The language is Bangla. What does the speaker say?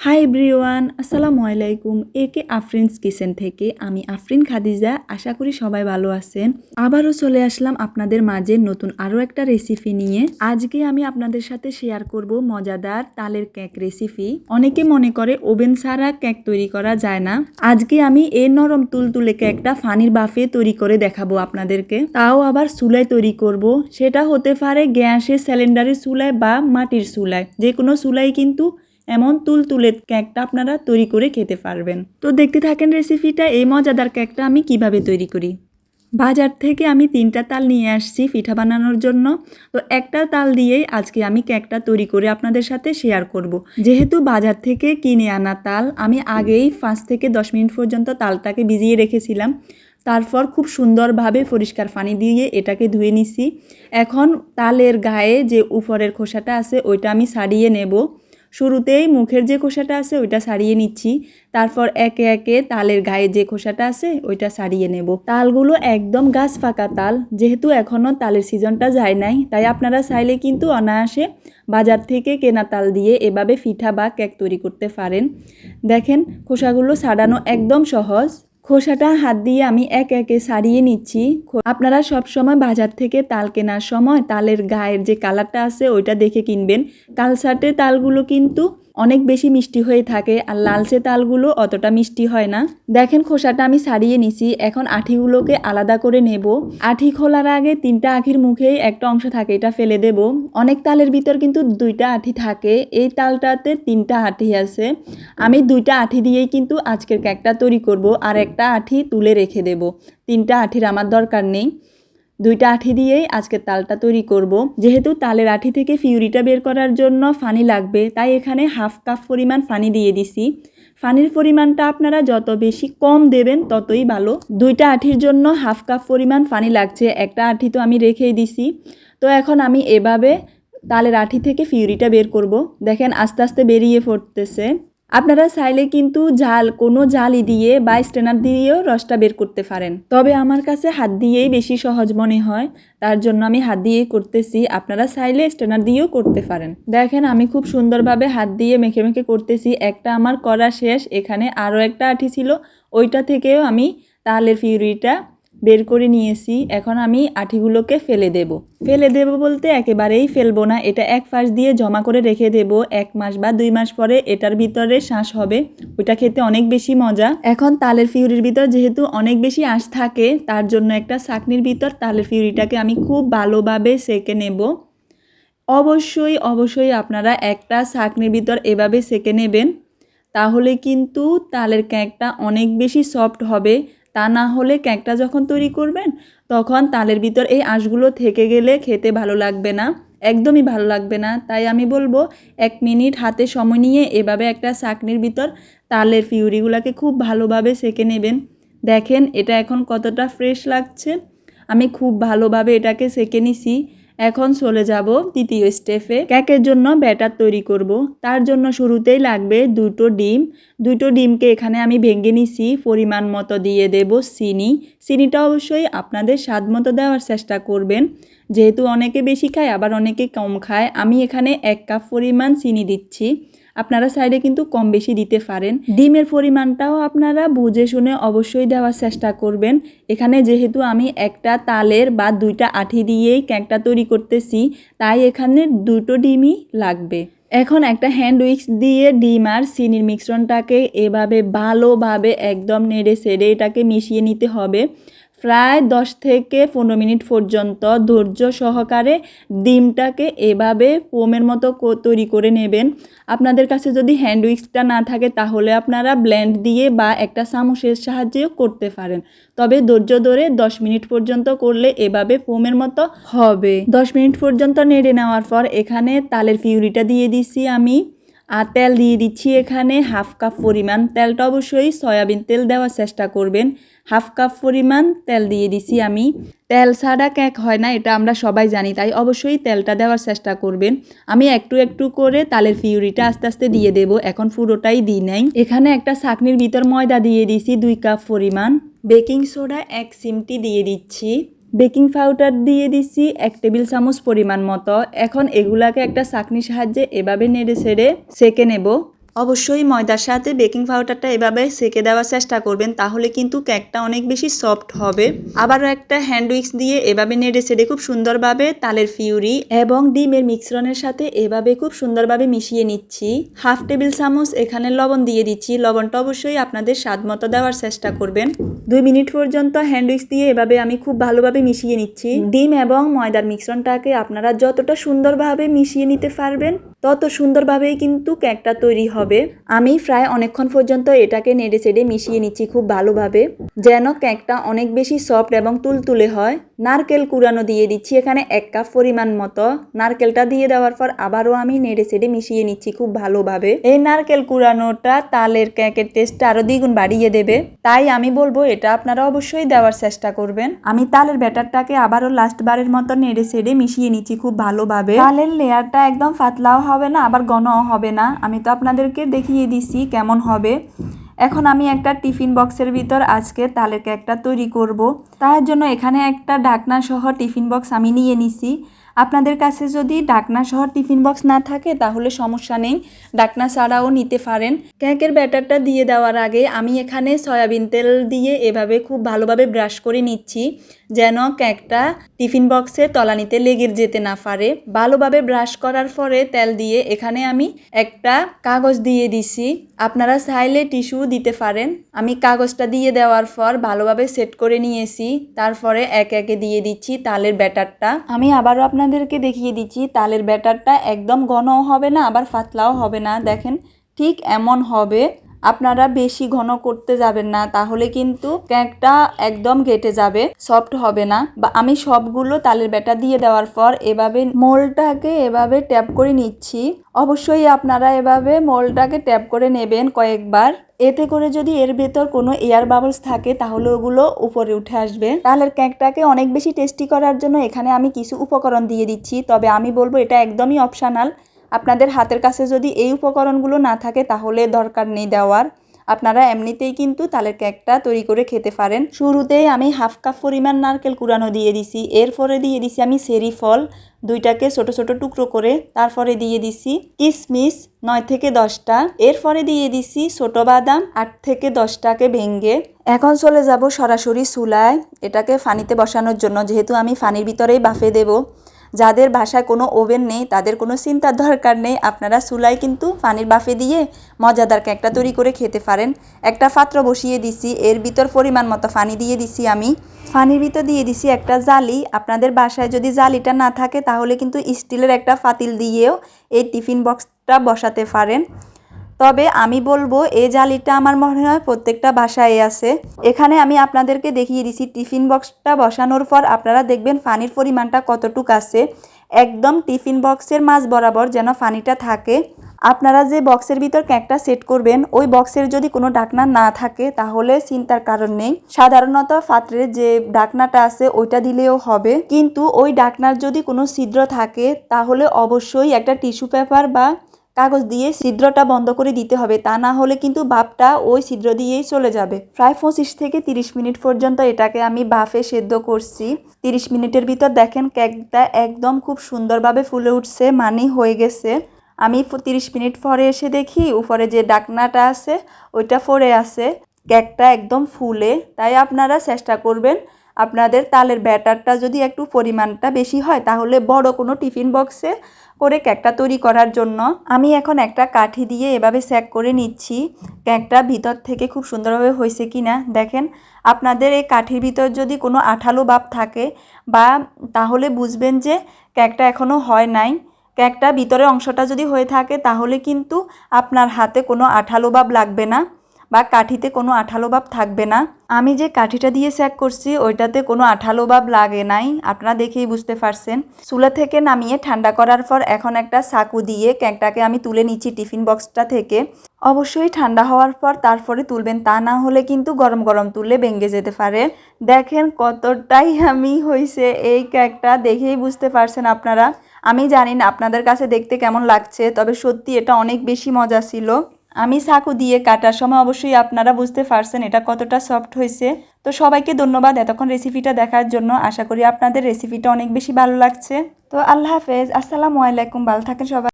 হাই এভরিওয়ান আসসালামু আলাইকুম। এ কে আফরিনস কিচেন থেকে আমি আফরিন খাদিজা। আশা করি সবাই ভালো আছেন। আবারও চলে আসলাম আপনাদের মাঝে নতুন আরও একটা রেসিপি নিয়ে। আজকে আমি আপনাদের সাথে শেয়ার করব মজাদার তালের কেক রেসিপি অনেকে মনে করে ওভেন ছাড়া কেক তৈরি করা যায় না। আজকে আমি এই নরম তুলতুলে কেকটা ফানির বাফে তৈরি করে দেখাবো আপনাদেরকে। তাও আবার চুলায় তৈরি করব। সেটা হতে পারে গ্যাসের সিলিন্ডারের চুলায় বা মাটির চুলায়। যে কোনো চুলায় কিন্তু এমন তুলতুলের কেকটা আপনারা তৈরি করে খেতে পারবেন। তো দেখতে থাকেন রেসিপিটা এই মজাদার কেকটা আমি কীভাবে তৈরি করি। বাজার থেকে আমি তিনটা তাল নিয়ে আসছি পিঠা বানানোর জন্য। তো একটা তাল দিয়েই আজকে আমি কেকটা তৈরি করে আপনাদের সাথে শেয়ার করব। যেহেতু বাজার থেকে কিনে আনা তাল, আমি আগেই পাঁচ থেকে দশ মিনিট পর্যন্ত তালটাকে ভিজিয়ে রেখেছিলাম। তারপর খুব সুন্দরভাবে পরিষ্কার পানি দিয়ে এটাকে ধুয়ে নিছি। এখন তালের গায়ে যে উপরের খোসাটা আছে, ওইটা আমি সারিয়ে নেব। শুরুতেই মুখের যে খোসাটা আছে ওইটা সারিয়ে নিচ্ছি। তারপর একে একে তালের গায়ে যে খোসাটা আছে ওইটা সারিয়ে নেব। তালগুলো একদম গাছ ফাঁকা তাল, যেহেতু এখনও তালের সিজনটা যায় নাই, তাই আপনারা চাইলে কিন্তু অনায়াসে বাজার থেকে কেনা তাল দিয়ে এভাবে পিঠা বা কেক তৈরি করতে পারেন। দেখেন খোসাগুলো সারানো একদম সহজ। খোসাটা হাত দিয়ে আমি এক একে সারিয়ে নিচ্ছি। আপনারা সব সময় বাজার থেকে তাল কেনার সময় তালের গায়ের যে কালারটা আছে, ওইটা দেখে কিনবেন। কালসাটে তালগুলো কিন্তু অনেক বেশি মিষ্টি হয়ে থাকে আর লালচে তালগুলো অতটা মিষ্টি হয় না। দেখেন খোসাটা আমি সারিয়ে নিছি, এখন আঠিগুলোকে আলাদা করে নেব। আঠি খোলার আগে তিনটা আঠির মুখেই একটা অংশ থাকে, এটা ফেলে দেব। অনেক তালের ভিতর কিন্তু দুইটা আঠি থাকে, এই তালটাতে তিনটা আঠি আছে। আমি দুইটা আঠি দিয়েই কিন্তু আজকের কেকটা তৈরি করব আর একটা আঠি তুলে রেখে দেব। তিনটা আঠির আমার দরকার নেই। দুইটা আঠি দিয়েই আজকে তালটা তৈরি করব। যেহেতু তালের আঠি থেকে ফিউরিটা বের করার জন্য ফানি লাগবে, তাই এখানে হাফ কাপ পরিমাণ ফানি দিয়ে দিছি। ফানির পরিমাণটা আপনারা যত বেশি কম দেবেন ততই ভালো। দুইটা আঠির জন্য হাফ কাপ পরিমাণ ফানি লাগছে, একটা আঠি তো আমি রেখেই দিছি। তো এখন আমি এভাবে তালের আঠি থেকে ফিউরিটা বের করব। দেখেন আস্তে আস্তে বেরিয়ে পড়তেছে। আপনারা চাইলে কিন্তু জাল, কোনো জালি দিয়ে বা স্ট্রেনার দিয়েও রসটা বের করতে পারেন। তবে আমার কাছে হাত দিয়েই বেশি সহজ মনে হয়। তার জন্য আমি হাত দিয়েই করতেছি। আপনারা চাইলে স্ট্রেনার দিয়েও করতে পারেন। দেখেন, আমি খুব সুন্দরভাবে হাত দিয়ে মেখে মেখে করতেছি। একটা আমার করা শেষ। এখানে আরও একটা আঠি ছিল। ওইটা থেকেও আমি তালের ফিউরিটা বের করে নিয়েছি, এখন আমি আঠিগুলোকে ফেলে দেব। ফেলে দেব বলতে একেবারেই ফেলব না, এটা এক ফাঁস দিয়ে জমা করে রেখে দেব, এক মাস বা দুই মাস পরে এটার ভিতরে শ্বাস হবে, ওইটা খেতে অনেক বেশি মজা। এখন তালের ফিউরির ভিতর যেহেতু অনেক বেশি আঁশ থাকে, তার জন্য একটা চাকনির ভিতর তালের ফিউরিটাকে আমি খুব ভালোভাবে সেকে নেব। অবশ্যই অবশ্যই আপনারা একটা চাকনির ভিতর এভাবে সেকে নেবেন, তাহলে কিন্তু তালের ক্যাঁকটা অনেক বেশি সফট হবে তা না হলে ক্যাঁকটা যখন তৈরি করবেন, তখন তালের ভিতর এই আঁশগুলো থেকে গেলে খেতে ভালো লাগবে না, একদমই ভালো লাগবে না। তাই আমি বলব, এক মিনিট হাতে সময় নিয়ে এভাবে একটা চাকনির ভিতর তালের ফিউরিগুলোকে খুব ভালোভাবে সেকে নেবেন। দেখেন এটা এখন কতটা ফ্রেশ লাগছে। আমি খুব ভালোভাবে এটাকে সেকে নিছি। এখন চলে যাব তৃতীয় স্টেপে কেকের জন্য ব্যাটার তৈরি করব। তার জন্য শুরুতেই লাগবে দুটো ডিম। দুটো ডিমকে এখানে আমি ভেঙে নিছি, পরিমাণ মতো দিয়ে দেব চিনি। চিনিটা অবশ্যই আপনাদের স্বাদ মতো দেওয়ার চেষ্টা করবেন। যেহেতু অনেকে বেশি খায়, আবার অনেকে কম খায়। আমি এখানে এক কাপ পরিমাণ চিনি দিচ্ছি। আপনারা সাইডে কিন্তু কম বেশি দিতে পারেন। ডিমের পরিমাণটাও আপনারা বুঝে শুনে অবশ্যই দেওয়ার চেষ্টা করবেন। এখানে যেহেতু আমি একটা তালের বা দুইটা আঠি দিয়েই কেকটা তৈরি করতেছি, তাই এখানে দুটো ডিমই লাগবে। এখন একটা হ্যান্ড উইক্স দিয়ে ডিম আর চিনির মিশ্রণটাকে এভাবে ভালোভাবে একদম নেড়ে সেড়ে এটাকে মিশিয়ে নিতে হবে। প্রায় দশ থেকে পনেরো মিনিট পর্যন্ত ধৈর্য সহকারে ডিমটাকে এভাবে ফোমের মতো তৈরি করে নেবেন। আপনাদের কাছে যদি হ্যান্ড উইক্সটা না থাকে, তাহলে আপনারা ব্ল্যান্ড দিয়ে বা একটা চামচের সাহায্যেও করতে পারেন। তবে ধৈর্য ধরে দশ মিনিট পর্যন্ত করলে এভাবে ফোমের মতো হবে। দশ মিনিট পর্যন্ত নেড়ে নেওয়ার পর এখানে তালের পিউরিটা দিয়ে দিছি আমি। আর তেল দিয়ে দিচ্ছি এখানে হাফ কাপ পরিমাণ। তেলটা অবশ্যই সয়াবিন তেল দেওয়ার চেষ্টা করবেন। হাফ কাপ পরিমাণ তেল দিয়ে দিছি আমি। তেল ছাড়া কেক হয় না, এটা আমরা সবাই জানি, তাই অবশ্যই তেলটা দেওয়ার চেষ্টা করবেন। আমি একটু একটু করে তালের ফিউরিটা আস্তে আস্তে দিয়ে দেব, এখন পুরোটাই দিই নাই। এখানে একটা চাকনির ভিতর ময়দা দিয়ে দিছি দুই কাপ পরিমাণ। বেকিং সোডা এক সিমটি দিয়ে দিচ্ছি। বেকিং পাউডার দিয়ে দিছি এক টেবিল চামচ পরিমাণ মতো। এখন এগুলাকে একটা চাকনির সাহায্যে এভাবে নেড়ে ছেড়ে সেঁকে নেব। অবশ্যই ময়দার সাথে বেকিং পাউডারটা এভাবে সেকে দেওয়ার চেষ্টা করবেন, তাহলে কিন্তু কেকটা অনেক বেশি সফট হবে। আবারও একটা হ্যান্ড উইক্স দিয়ে এভাবে নেড়ে সেড়ে খুব সুন্দরভাবে তালের ফিউরি এবং ডিমের মিশ্রণের সাথে এভাবে খুব সুন্দরভাবে মিশিয়ে নিচ্ছি। হাফ টেবিল চামচ এখানে লবণ দিয়ে দিচ্ছি, লবণটা অবশ্যই আপনাদের স্বাদ মতো দেওয়ার চেষ্টা করবেন। দুই মিনিট পর্যন্ত হ্যান্ড উইক্স দিয়ে এভাবে আমি খুব ভালোভাবে মিশিয়ে নিচ্ছি। ডিম এবং ময়দার মিশ্রণটাকে আপনারা যতটা সুন্দরভাবে মিশিয়ে নিতে পারবেন, তত সুন্দরভাবেই কিন্তু কেকটা তৈরি হবে। আমি প্রায় অনেকক্ষণ পর্যন্ত এটাকে নেড়ে চেড়ে মিশিয়ে নিচ্ছি খুব ভালোভাবে, যেন কেকটা অনেক বেশি সফট এবং তুলতুলে হয়। নারকেল কুড়ানো দিয়ে দিচ্ছি এখানে এক কাপ পরিমাণ মতো। নারকেলটা দিয়ে দেওয়ার পর আবারও আমি নেড়ে চেড়ে মিশিয়ে নিচ্ছি খুব ভালোভাবে। এই নারকেল কুড়ানোটা তালের কেকের টেস্টটা আরও দ্বিগুণ বাড়িয়ে দেবে। তাই আমি বলব এটা আপনারা অবশ্যই দেওয়ার চেষ্টা করবেন। আমি তালের ব্যাটারটাকে আবারও লাস্ট বারের মতো নেড়ে চেড়ে মিশিয়ে নিচ্ছি খুব ভালোভাবে। তালের লেয়ারটা একদম পাতলাও হবে না, আবার ঘনও হবে না। আমি তো আপনাদেরকে দেখিয়ে দিচ্ছি কেমন হবে। এখন আমি একটা টিফিন বক্সের ভিতর আজকে তালের কেকটা তৈরি করব। তার জন্য এখানে একটা ডাকনা সহ টিফিন বক্স আমি নিয়ে নিছি। আপনাদের কাছে যদি ডাকনা সহ টিফিন বক্স না থাকে তাহলে সমস্যা নেই, ডাকনা ছাড়াও নিতে পারেন। কেকের ব্যাটারটা দিয়ে দেওয়ার আগে আমি এখানে সয়াবিন তেল দিয়ে এভাবে খুব ভালোভাবে ব্রাশ করে নিচ্ছি। যেন কেকটা টিফিন বক্সে তলানিতে লেগে যেতে না পারে। ভালোভাবে ব্রাশ করার পরে তেল দিয়ে এখানে আমি একটা কাগজ দিয়ে দিছি। আপনারা চাইলে টিস্যু দিতে পারেন। আমি কাগজটা দিয়ে দেওয়ার পর ভালোভাবে সেট করে নিয়েছি। তারপরে এক একে দিয়ে দিচ্ছি তালের ব্যাটারটা। আমি আবারও আপনাদেরকে দেখিয়ে দিচ্ছি, তালের ব্যাটারটা একদম ঘনও হবে না, আবার পাতলাও হবে না। দেখেন ঠিক এমন হবে। আপনারা বেশি ঘন করতে যাবেন না, তাহলে কিন্তু কেকটা একদম গেটে যাবে সফট হবে না। বা আমি সবগুলো তালের ব্যাটা দিয়ে দেওয়ার পর এভাবে মোলটাকে এভাবে ট্যাপ করে নিচ্ছি। অবশ্যই আপনারা এভাবে মোলটাকে ট্যাপ করে নেবেন কয়েকবার। এতে করে যদি এর ভেতর কোনো এয়ার বাবলস থাকে, তাহলে ওগুলো উপরে উঠে আসবে। তালের কেকটাকে অনেক বেশি টেস্টি করার জন্য এখানে আমি কিছু উপকরণ দিয়ে দিচ্ছি, তবে আমি বলব এটা একদমই অপশনাল আপনাদের হাতের কাছে যদি এই উপকরণগুলো না থাকে, তাহলে দরকার নেই দেওয়ার। আপনারা এমনিতেই কিন্তু তালের কেকটা তৈরি করে খেতে পারেন। শুরুতেই আমি হাফ কাপ পরিমাণ নারকেল কুড়ানো দিয়ে দিছি। এরপরে দিয়ে দিছি আমি সেরি ফল, দুইটাকে ছোট ছোট টুকরো করে। তারপরে দিয়ে দিছি কিশমিশ নয় থেকে দশটা। এরপরে দিয়ে দিছি ছোট বাদাম, আট থেকে দশটাকে ভেঙ্গে এখন চলে যাব সরাসরি চুলায়। এটাকে ফানিতে বসানোর জন্য, যেহেতু আমি ফানির ভিতরেই বাফে দেবো। যাদের বাসায় কোনো ওভেন নেই, তাদের কোনো চিন্তার দরকার নেই, আপনারা চুলায় কিন্তু পানির বাফে দিয়ে মজাদার কেকটা তৈরি করে খেতে পারেন। একটা পাত্র বসিয়ে দিছি, এর ভিতর পরিমাণ মতো পানি দিয়ে দিছি আমি। পানির ভিতর দিয়ে দিছি একটা জালি। আপনাদের বাসায় যদি জালিটা না থাকে, তাহলে কিন্তু স্টিলের একটা ফাতিল দিয়েও এই টিফিন বক্সটা বসাতে পারেন। তবে আমি বলব এই জালিটা আমার মনে হয় প্রত্যেকটা বাসায় আছে। এখানে আমি আপনাদেরকে দেখিয়ে দিছি, টিফিন বক্সটা বসানোর পর আপনারা দেখবেন পানির পরিমাণটা কতটুক আছে। একদম টিফিন বক্সের মাঝ বরাবর যেন পানিটা থাকে। আপনারা যে বক্সের ভিতর কেকটা সেট করবেন, ওই বক্সের যদি কোনো ডাকনা না থাকে, তাহলে চিন্তার কারণ নেই। সাধারণত পাত্রের যে ডাকনাটা আছে, ওইটা দিলেও হবে। কিন্তু ওই ডাকনার যদি কোনো ছিদ্র থাকে, তাহলে অবশ্যই একটা টিস্যু পেপার বা কাগজ দিয়ে ছিদ্রটা বন্ধ করে দিতে হবে। তা না হলে কিন্তু ভাপটা ওই ছিদ্র দিয়েই চলে যাবে। প্রায় পঁচিশ থেকে তিরিশ মিনিট পর্যন্ত এটাকে আমি বাফে সেদ্ধ করছি। তিরিশ মিনিটের ভিতর দেখেন কেকটা একদম খুব সুন্দরভাবে ফুলে উঠছে মানে হয়ে গেছে। আমি তিরিশ মিনিট পরে এসে দেখি উপরে যে ডাকনাটা আছে, ওইটা পড়ে আছে। কেকটা একদম ফুলে। তাই আপনারা চেষ্টা করবেন আপনাদের তালের ব্যাটারটা যদি একটু পরিমাণটা বেশি হয়, তাহলে বড় কোনো টিফিন বক্সে করে কেকটা তৈরি করার জন্য। আমি এখন একটা কাঠি দিয়ে এভাবে স্যাক করে নিচ্ছি। কেকটা ভিতর থেকে খুব সুন্দরভাবে হয়েছে কি না দেখেন। আপনাদের এই কাঠির ভিতর যদি কোনো আঠালো ভাব থাকে, বা তাহলে বুঝবেন যে কেকটা এখনও হয় নাই। কেকটা ভিতরের অংশটা যদি হয়ে থাকে, তাহলে কিন্তু আপনার হাতে কোনো আঠালো ভাব লাগবে না। বা কাঠিতে কোনো আঠালো ভাব থাকবে না। আমি যে কাঠিটা দিয়ে স্যাক করছি, ওইটাতে কোনো আঠালো ভাব লাগে নাই। আপনারা দেখেই বুঝতে পারছেন। চুলা থেকে নামিয়ে ঠান্ডা করার পর এখন একটা সাকু দিয়ে কেকটাকে আমি তুলে নিচ্ছি টিফিন বক্সটা থেকে। অবশ্যই ঠান্ডা হওয়ার পর তারপরে তুলবেন, তা না হলে কিন্তু গরম গরম তুললে ভেঙে যেতে পারে। দেখেন কতটাই আমি হয়েছে এই কেকটা, দেখেই বুঝতে পারছেন আপনারা। আমি জানি না আপনাদের কাছে দেখতে কেমন লাগছে, তবে সত্যি এটা অনেক বেশি মজা ছিল। আমি সাকু দিয়ে কাটার সময় অবশ্যই আপনারা বুঝতে পারছেন এটা কতটা সফট হয়েছে। তো সবাইকে ধন্যবাদ এতক্ষণ রেসিপিটা দেখার জন্য। আশা করি আপনাদের রেসিপিটা অনেক বেশি ভালো লাগছে। তো আল্লাহ হাফেজ, আসসালামু আলাইকুম, ভালো থাকেন সবাই।